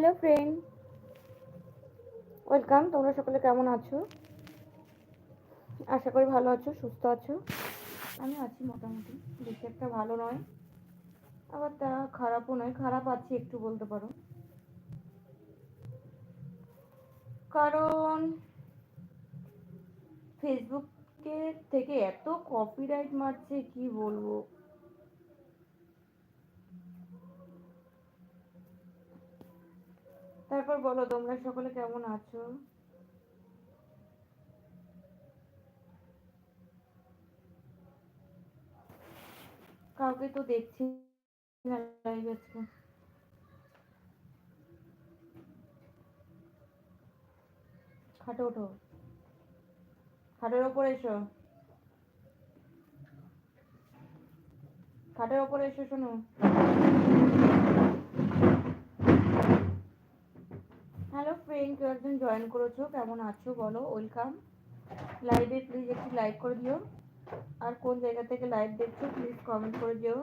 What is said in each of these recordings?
Hello friend welcome তোমরা সকলে কেমন আছো? আশা করি ভালো আছো, সুস্থ আছো। আমি আছি মোটামুটি। বেশি একটা ভালো নয়। আবার তা খারাপও নয়। খারাপ আছি একটু বলতে পারো। কারণ ফেসবুকের থেকে এত কপিরাইট মারছে, কি বলব? তারপর বলো, তোমরা সকলে কেমন আছো? কাউকে তো দেখছি খাটে ওঠো। খাটের ওপরে এসো। খাটের ওপরে এসো, শোনো। হ্যালো ফ্রেন্ড কেউ একজন জয়েন করেছ। কেমন আছো বলো? ওয়েলকাম লাইভে প্লিজ একটু লাইক করে দিও। আর কোন জায়গা থেকে লাইভ দেখছ প্লিজ কমেন্ট করে দিও।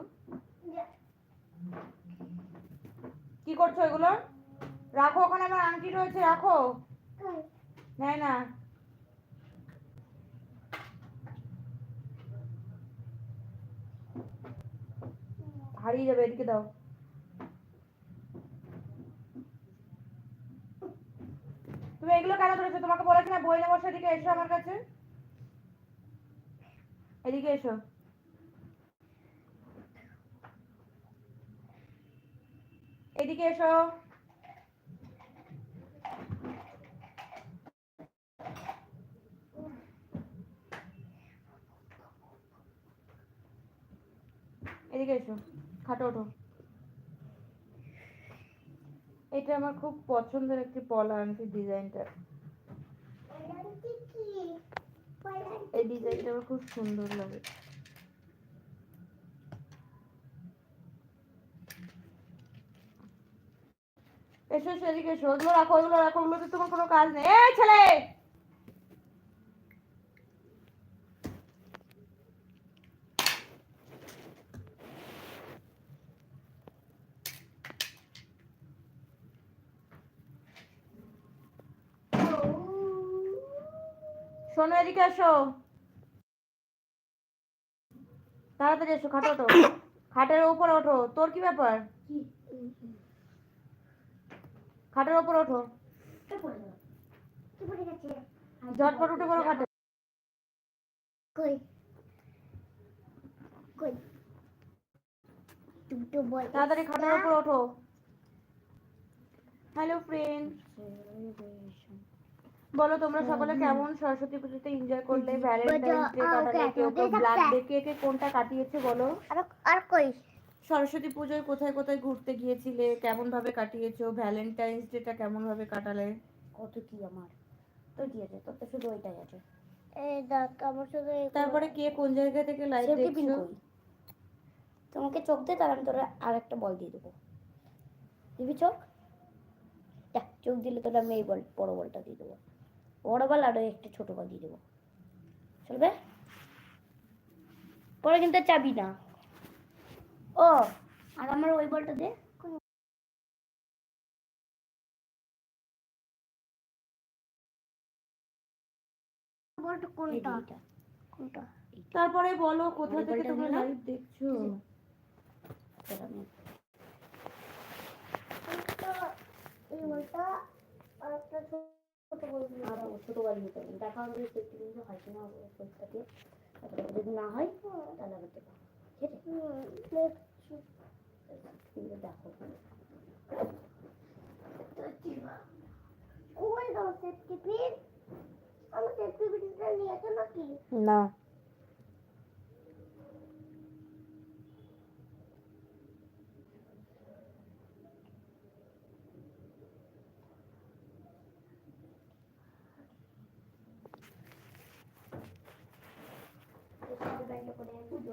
কি করছ এগুলো? রাখো ওখানে, আমার আংটি রয়েছে, রাখো। নেয় না। হারিয়ে যাবে, এদিকে দাও। তুমি এগুলো কেন ধরেছো? তোমাকে বলেছি না বই নেব সেদিকে এসো আমার কাছে। এদিকে এসো। এদিকে এসো। এদিকে এসো। খাটো ওঠো। এটা আমার খুব পছন্দের একটি পলা আংটি ডিজাইনটা। এই ডিজাইনটা আমার খুব সুন্দর লাগে। এসো সেদিকে এসো, ওগুলো রাখো ওগুলো রাখো, ওগুলোতে তোমার কোনো কাজ নেই। এই ছেলে শোনো এদিকে এসো। তাড়াতাড়ি এসো খাটো ওঠো খাটের উপরে ওঠো। তোর কি ব্যাপার? খাটের উপর ওঠো। ঝটপট উঠে পড়ো খাটে। কই? কই? দুটো বল। তাড়াতাড়ি খাটের উপর ওঠো। হ্যালো ফ্রেন্ড বলো তোমরা সকলে কেমন? সরস্বতী পুজোতে এনজয় করলে ভ্যালেন্টাইন্স ডে কাটালে কেউ কেউ ব্ল্যাক ডে কে কে কোনটা কাটিয়েছে বলো? আর কই? সরস্বতী পুজোয় কোথায় কোথায় ঘুরতে গিয়েছিলে? কেমন ভাবে কাটিয়েছো? ভ্যালেন্টাইন্স ডেটা কেমন ভাবে কাটালে? কত কি আমার? তোর কি আছে তোর তো শুধু ওইটাই আছে। এই দেখ আমার সাথে তারপরে কে কোন জায়গা থেকে লাইভ দেখছ? তোমাকে চোখ দে তার আমি তোর আর একটা বল দিয়ে দেবো। দিবি চোখ? দেখ চোখ দিলে তোর আমি এই বল বড় বলটা দিয়ে দেবো। বড় বল আর একটা ছোট বল দিয়ে দেবো। চলবে? পরে কিন্তু চাবি না। ও আর আমার ওই বলটা দে। কোনটা? কোনটা? তারপরে বলো কোথা থেকে তোমরা লাইভ দেখছ? এই বলটা আর একটা দেখা হবে সেফটি পিন হয় যদি না হয় তাহলে আবার দেখো নাকি না ব্যাংকে করে একটু জল দেবো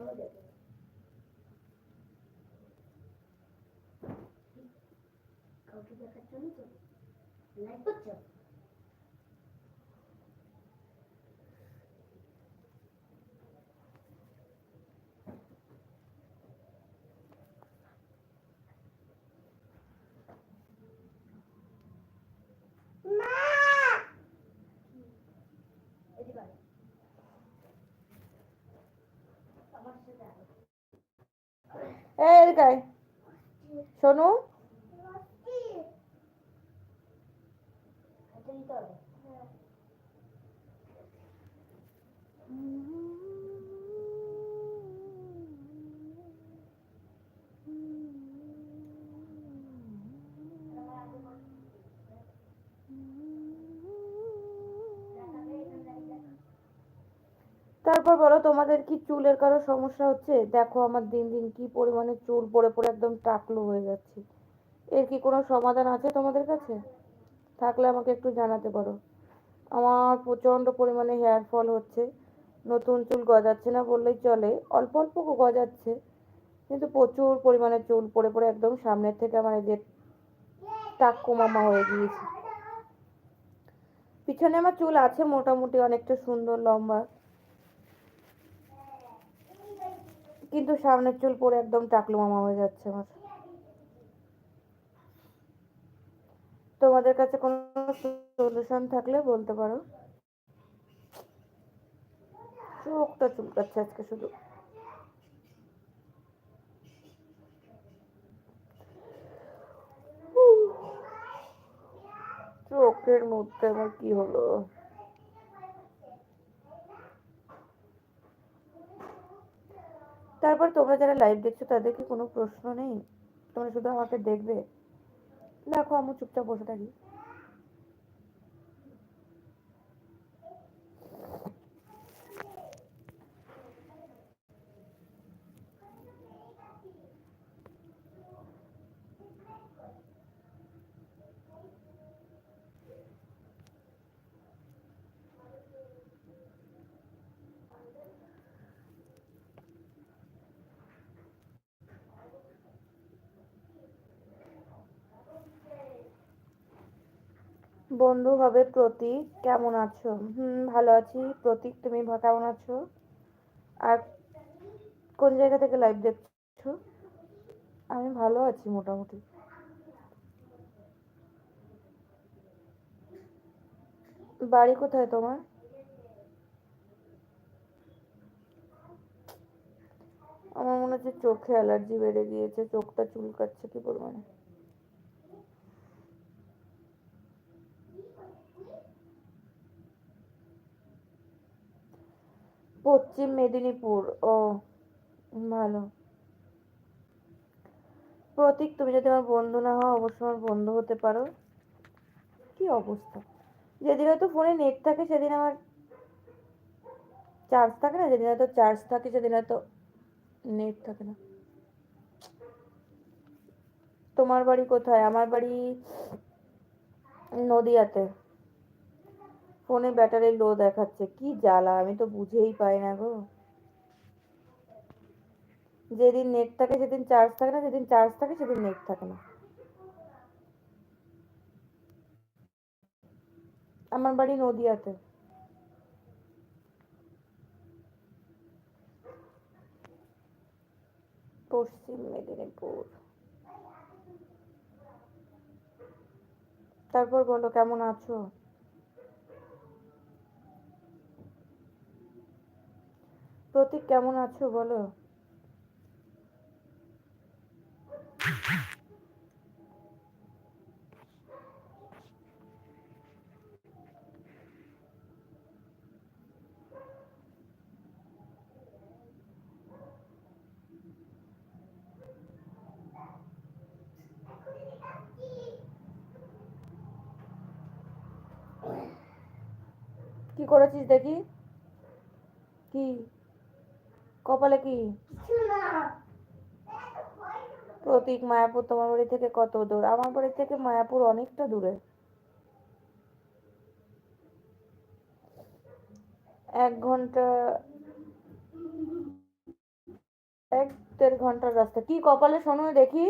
কাউকে দেখার জন্য তো লাইক করছ এই এদিকে আয়। শোনো তারপর বলো তোমাদের কি চুলের কারও সমস্যা হচ্ছে? দেখো আমার দিন দিন কি পরিমাণে চুল পড়ে পড়ে একদম টাকলো হয়ে যাচ্ছে। এর কি কোনো সমাধান আছে তোমাদের কাছে? থাকলে আমাকে একটু জানাতে পারো। আমার প্রচণ্ড পরিমাণে হেয়ার ফল হচ্ছে। নতুন চুল গজাচ্ছে না বললেই চলে। অল্প অল্প গজাচ্ছে। কিন্তু প্রচুর পরিমাণে চুল পড়ে পড়ে একদম সামনের থেকে আমার যে টাক্কু মামা হয়ে গিয়েছে। পিছনে আমার চুল আছে মোটামুটি অনেকটা সুন্দর লম্বা। কিন্তু সামনের চুল পরে একদম টাকলু মামা হয়ে যাচ্ছে আমার। তোমাদের কাছে কোনো সলিউশন থাকলে বলতে পারো। চোখটা চুলকাচ্ছে আজকে শুধু। চোখের মধ্যে আমার কি হলো? তারপর তোমরা যারা লাইভ দেখছ, তাদেরকে কোনো প্রশ্ন নেই? তোমরা শুধু আমাকে দেখবে? দেখো আমি চুপচাপ বসে থাকি। বন্ধু হবে প্রতীক। কেমন আছো? হুম, ভালো আছি। প্রতীক, তুমি কেমন আছো? আর কোন জায়গা থেকে লাইভ দেখছ? আমি ভালো আছি মোটামুটি। বাড়ি কোথায় তোমার? আমার মনে হচ্ছে চোখে অ্যালার্জি বেড়ে গিয়েছে, চোখটা চুলকাচ্ছে কি পরিমাণে। পশ্চিম মেদিনীপুর। ও, ভালো। প্রতীক, তুমি যদি আমার বন্ধু না হও, অবশ্যই আমার বন্ধু হতে পারো। কি অবস্থা? যেদিন হয়তো ফোনে নেট থাকে, সেদিন আমার চার্জ থাকে না? যেদিন হয়তো চার্জ থাকে, সেদিন হয়তো নেট থাকে না। তোমার বাড়ি কোথায়? আমার বাড়ি নদিয়াতে। ফোনে ব্যাটারি লো দেখাচ্ছে। কি জ্বালা, আমি তো বুঝেই পাই না গো। যেদিন নেট থাকে সেদিন চার্জ থাকে না, যেদিন চার্জ থাকে সেদিন নেট থাকে না। আমার বাড়ি নদিয়াতে। পশ্চিম মেদিনীপুর। তারপর বলো, কেমন আছো? প্রতীক কেমন আছো বলো? কি করেছিস দেখি? কি? কপালে কি? প্রতীক মায়াপুর তোমার বাড়ি থেকে কত দূর? আমার বাড়ি থেকে মায়াপুর অনেকটা দূরে। এক ঘণ্টা, এক দেড় ঘণ্টার রাস্তা। কি কপালে শোনো দেখি?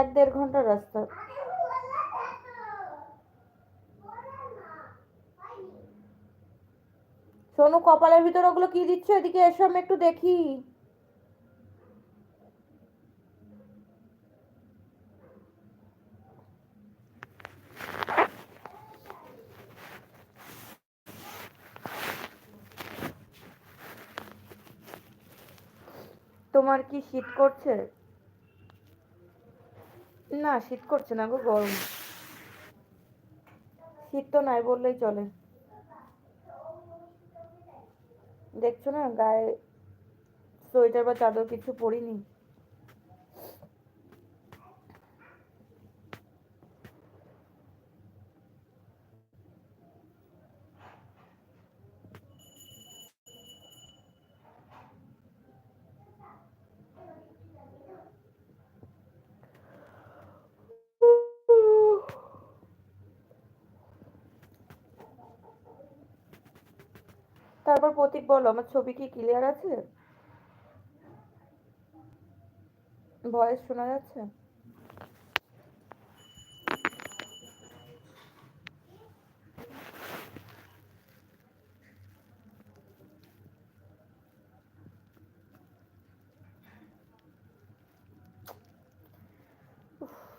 এক দেড় ঘণ্টার রাস্তা। সোনু কপালের ভিতর ওগুলো কি দিচ্ছ? এদিকে এসো, আমি একটু দেখি। তোমার কি শীত করছে? না, শীত করছে না গো, গরম। শীত তো নাই বললেই চলে। দেখছ না? গায়ে সোয়েটার বা চাদর কিছু পরিনি? তারপর প্রতীক বলো, আমার ছবি কি ক্লিয়ার আছে? ভয়েস শোনা যাচ্ছে?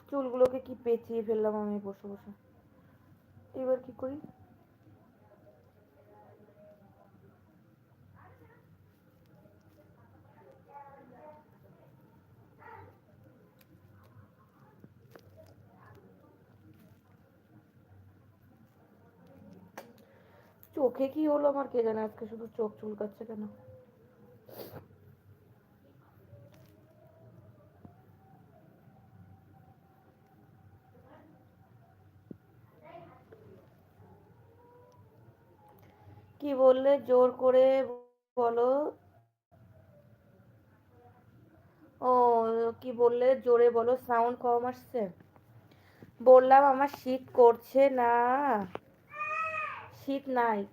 চুলগুলোকে কি পেঁচিয়ে ফেললাম আমি বসে বসে। এবার কি করি? চোখে কি হলো আমার কে জানে? আজকে শুধু চোখ চুলকাচ্ছে কেন? কি বললে? জোর করে বলো। ও, কি বললে? জোরে বলো সাউন্ড কম আসছে। বললাম আমার শীত করছে না। শীত নাই,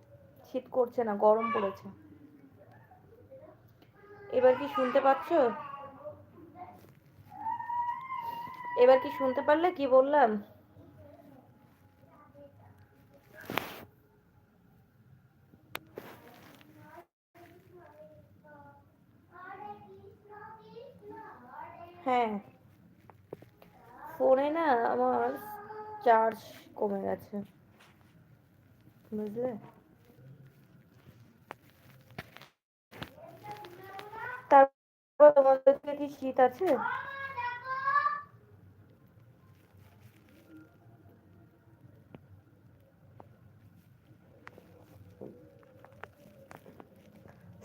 শীত করছে না, গরম পড়েছে। এবার কি শুনতে পাচ্ছ? এবার কি শুনতে পারলে কি বললাম? হ্যাঁ। ফোনে না আমার চার্জ কমে গেছে। বুঝলে তারপর তোমাদের দিকে কি শীত আছে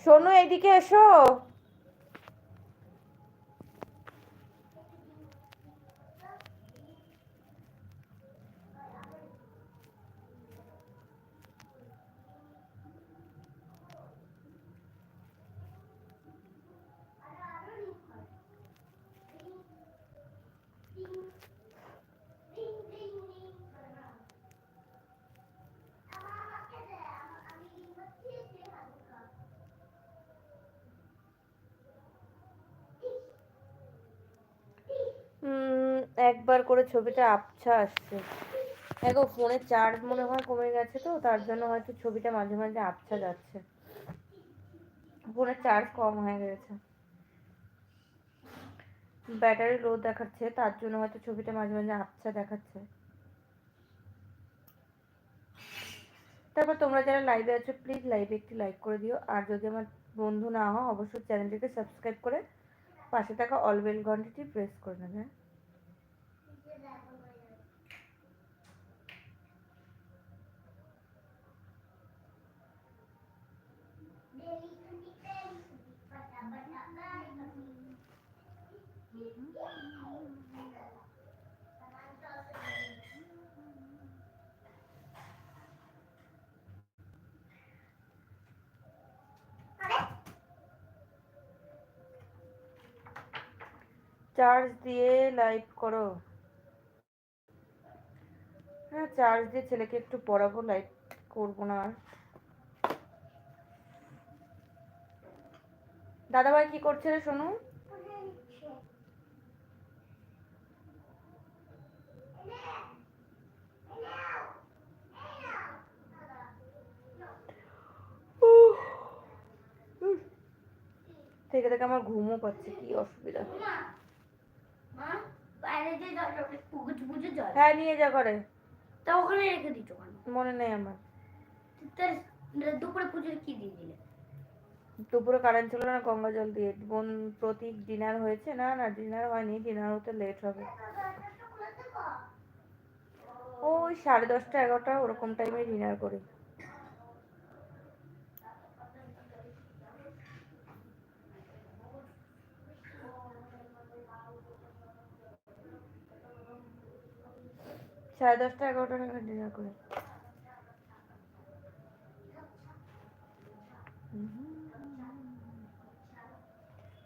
শোনো এইদিকে এসো করে ছবিটা আবছা আসছে। দেখো, ফোনে চার্জ মনে হয় কমে গেছে তো, তার জন্য হয়তো ছবিটা মাঝে মাঝে আবছা যাচ্ছে। ফোনের চার্জ কম হয়ে গেছে। ব্যাটারি লো দেখাচ্ছে, তার জন্য হয়তো ছবিটা মাঝে মাঝে আবছা দেখাচ্ছে। তারপর তোমরা যারা লাইভে আছো প্লিজ লাইভে একটি লাইক করে দিও। আর যদি আমার বন্ধু না হও, অবশ্যই চ্যানেলটিকে সাবস্ক্রাইব করে পাশে থাকা অল বেল ঘন্টিটি প্রেস করে নেবে। চার্জ দিয়ে লাইভ করো। হ্যাঁ চার্জ দিয়ে ছেলেকে একটু পড়াবো, লাইভ করব না আর। দাদাভাই কি করছে রে শোনো থেকে থেকে আমার ঘুমও পাচ্ছে, কি অসুবিধা মা বাইরে যে জলটা পুকুর পুজো জল হ্যাঁ নিয়ে যা করে তা ওখানে রেখে দিচ্ছ কেন মনে নেই আমার। দুপুরে পুজোর কি দিয়ে দিলে? দুপুরে কারেন্ট ছিল না গঙ্গা জল দিয়ে। বোন প্রতীক ডিনার হয়েছে না না ডিনার হয়নি ডিনার হতে লেট হবে। ওই সাড়ে দশটা এগারোটা ওরকম টাইমে ডিনার করি। সাড়ে দশটা এগারোটা নাগাদ ডিনার করে।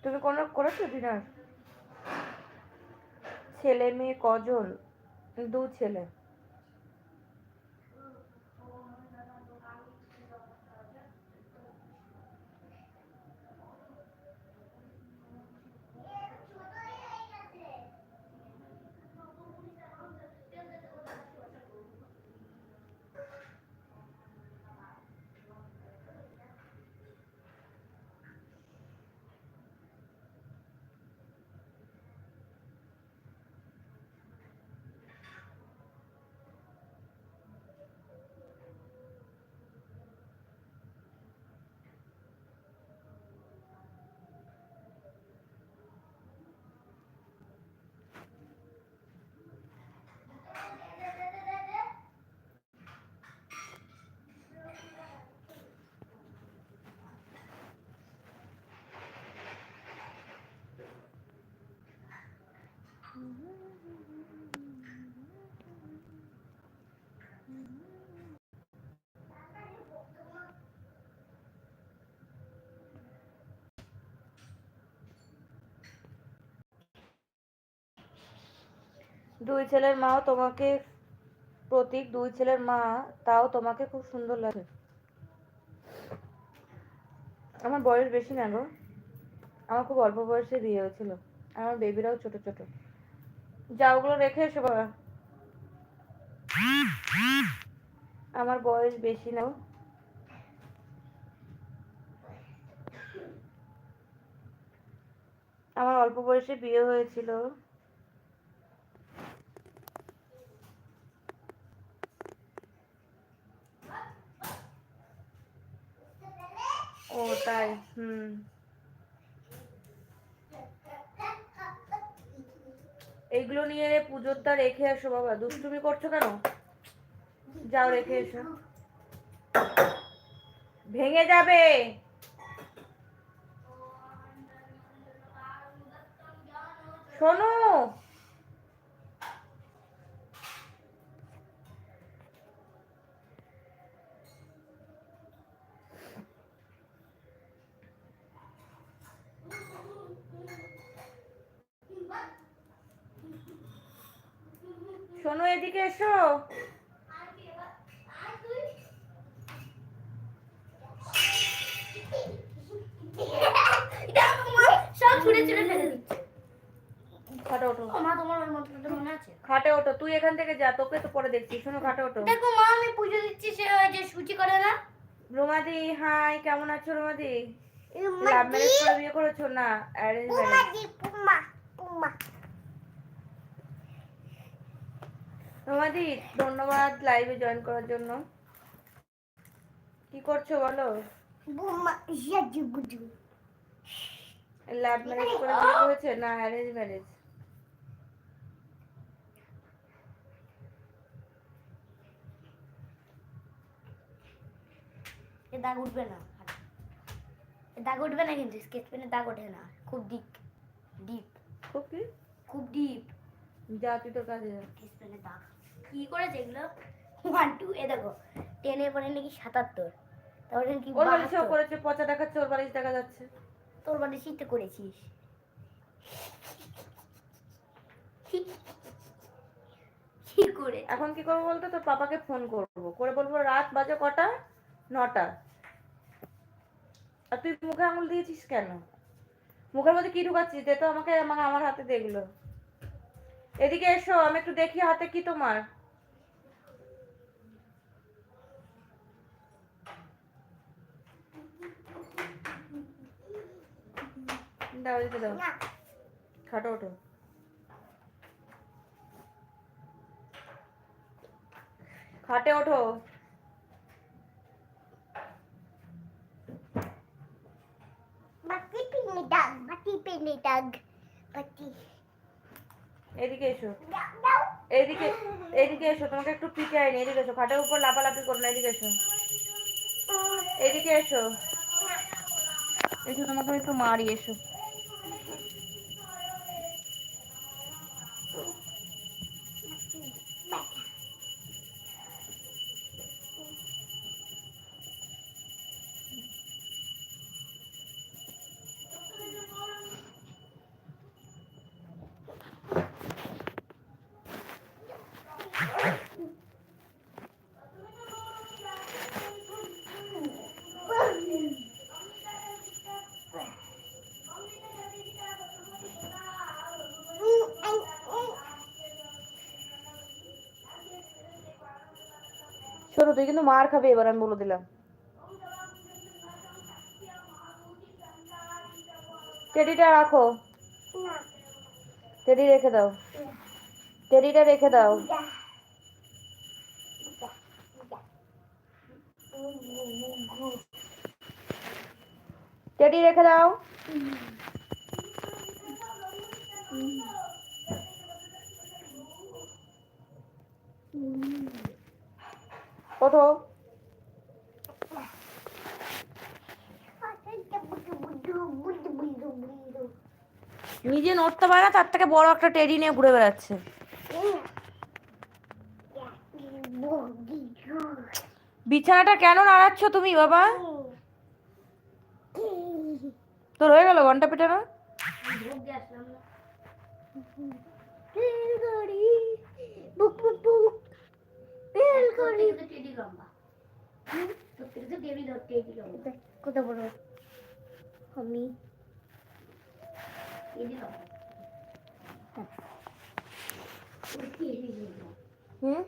তুমি কোনো করেছ ডিনার ছেলে, মেয়ে, কজন? দু ছেলে। দুই ছেলের মাও তোমাকে প্রতীক, দুই ছেলের মা তাও তোমাকে খুব সুন্দর লাগে। আমার বয়স বেশি না গো। আমার খুব অল্প বয়সে বিয়ে হয়েছিল। আমার বেবিরাও ছোট ছোট। যা ওগুলো রেখে এসো বাবা। আমার বয়স বেশি না আমার অল্প বয়সে বিয়ে হয়েছিল। ও, তাই, হুম। এইগুলো নিয়ে পুজোরটা রেখে এসো বাবা। দুষ্টুমি করছ কেন? যাও রেখে এসো। ভেঙে যাবে। শোনো শোনো এদিকে এসো। খাটে ওঠো। তুই এখান থেকে যা তোকে তো পরে দেখছি শোনো খাটে ওঠো। দেখো মা আমি পুজো দিচ্ছি সে ওই যে সুচি করে না। রোমাদি হাই কেমন আছো রোমাদি? লাভ ম্যারেজ করে বিয়ে করেছ না? অ্যারেঞ্জ ম্যারেজ পুমা পুমা রোমাদি ধন্যবাদ লাইভে জয়েন করার জন্য। কি করছ বলো? লাভ ম্যারেজ করে করেছে না অ্যারেঞ্জ ম্যারেজ এ দাগ উঠবে না। দাগ উঠবে না কিন্তু স্কেচ পেনে দাগ ওঠে না। খুব ডিপ ডিপ খুব কি? খুব ডিপ যা তুই তোর কাজে স্কেচ পেনে দাগ। কি করেছে এগুলো? ওয়ান টু এ দেখো টেনের পরে নাকি সাতাত্তর। তারপরে ওর বাড়িতেও বাহাত্তর। করেছে পচা দেখাচ্ছে ওর বাড়ি দেখা যাচ্ছে। তোর বাড়ি শীতে করেছিস। কি করে? এখন কি করব বলতো? তোর পাপাকে ফোন করব। করে বলব রাত বাজে কটা? নটা। আর তুই মুখে আঙুল দিয়েছিস কেন? মুখের মধ্যে কি ঢুকাচ্ছিস? দে তো আমাকে আমাকে আমার হাতে দেখল এদিকে এসো আমি একটু দেখি হাতে কি তোমার। দাও এদিকে দাও। খাটো ওঠো। খাটে ওঠো। এদিকে এসো। এইদিকে এইদিকে এসো তোমাকে একটু পিঠে আইনি এদিকে এসো খাটের উপর লাফালাফি করো না এদিকে এসো। এদিকে এসো। এসো তোমাকে একটু মারি এসো। সরু তুই কিন্তু মার খাবে এবার, আমি বলে দিলাম। টেডিটা রাখো। টেডি রেখে দাও। টেডিটা রেখে দাও। টেডি রেখে দাও ওঠো নিজে নড়তে পারে না তার থেকে বড় একটা টেডি নিয়ে ঘুরে বেড়াচ্ছে। বিছানাটা কেন নাড়াচ্ছ তুমি বাবা? তোর হয়ে গেল ঘণ্টা পিটানো? কত বড় আমি হুম